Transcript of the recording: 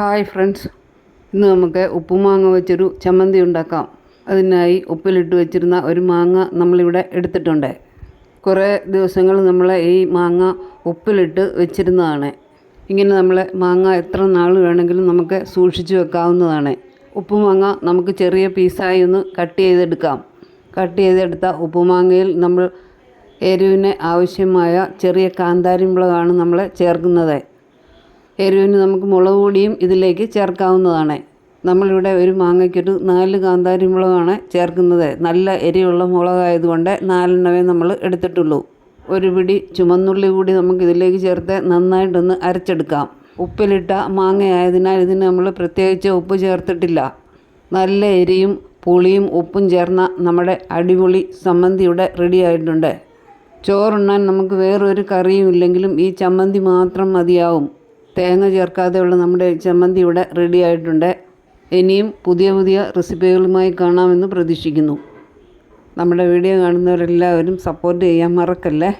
Hi friends. ഇന്ന് നമുക്ക് ഉപ്പുമാങ്ങ വെച്ചൊരു ചമ്മന്തി ഉണ്ടാക്കാം. അതിനായി ഉപ്പിലിട്ട് വെച്ചിരുന്ന ഒരു മാങ്ങ നമ്മളിവിടെ എടുത്തിട്ടുണ്ട്. കുറേ ദിവസങ്ങൾ നമ്മൾ ഈ മാങ്ങ ഉപ്പിലിട്ട് വെച്ചിരുന്നതാണ്. ഇങ്ങനെ നമ്മൾ മാങ്ങ എത്ര നാൾ വേണമെങ്കിലും നമുക്ക് സൂക്ഷിച്ചു വെക്കാവുന്നതാണ്. ഉപ്പുമാങ്ങ നമുക്ക് ചെറിയ പീസായി ഒന്ന് കട്ട് ചെയ്തെടുക്കാം. കട്ട് ചെയ്തെടുത്ത ഉപ്പുമാങ്ങയിൽ നമ്മൾ എരിവിന് ആവശ്യമായ ചെറിയ കാന്താരിമുളകാണ് നമ്മൾ ചേർക്കുന്നത്. എരിവിന് നമുക്ക് മുളക് പൊടിയും ഇതിലേക്ക് ചേർക്കാവുന്നതാണ്. നമ്മളിവിടെ ഒരു മാങ്ങയ്ക്കൊരു നാല് കാന്താരി മുളകാണ് ചേർക്കുന്നത്. നല്ല എരിവുള്ള മുളകായതുകൊണ്ട് നാലെണ്ണമേ നമ്മൾ എടുത്തിട്ടുള്ളൂ. ഒരു പിടി ചുമന്നുള്ളി കൂടി നമുക്ക് ഇതിലേക്ക് ചേർത്ത് നന്നായിട്ടൊന്ന് അരച്ചെടുക്കാം. ഉപ്പിലിട്ട മാങ്ങയായതിനാൽ ഇതിന് നമ്മൾ പ്രത്യേകിച്ച് ഉപ്പ് ചേർത്തിട്ടില്ല. നല്ല എരിയും പുളിയും ഉപ്പും ചേർന്ന നമ്മുടെ അടിപൊളി ചമ്മന്തിയുടെ റെഡി ആയിട്ടുണ്ട്. ചോറുണ്ണാൻ നമുക്ക് വേറൊരു കറിയും ഇല്ലെങ്കിലും ഈ ചമ്മന്തി മാത്രം മതിയാവും. തേങ്ങ ചേർക്കാതെയുള്ള നമ്മുടെ ചമ്മന്തി ഇവിടെ റെഡി ആയിട്ടുണ്ട്. ഇനിയും പുതിയ പുതിയ റെസിപ്പികളുമായി കാണാമെന്ന് പ്രതീക്ഷിക്കുന്നു. നമ്മുടെ വീഡിയോ കാണുന്നവരെല്ലാവരും സപ്പോർട്ട് ചെയ്യാൻ മറക്കല്ലേ?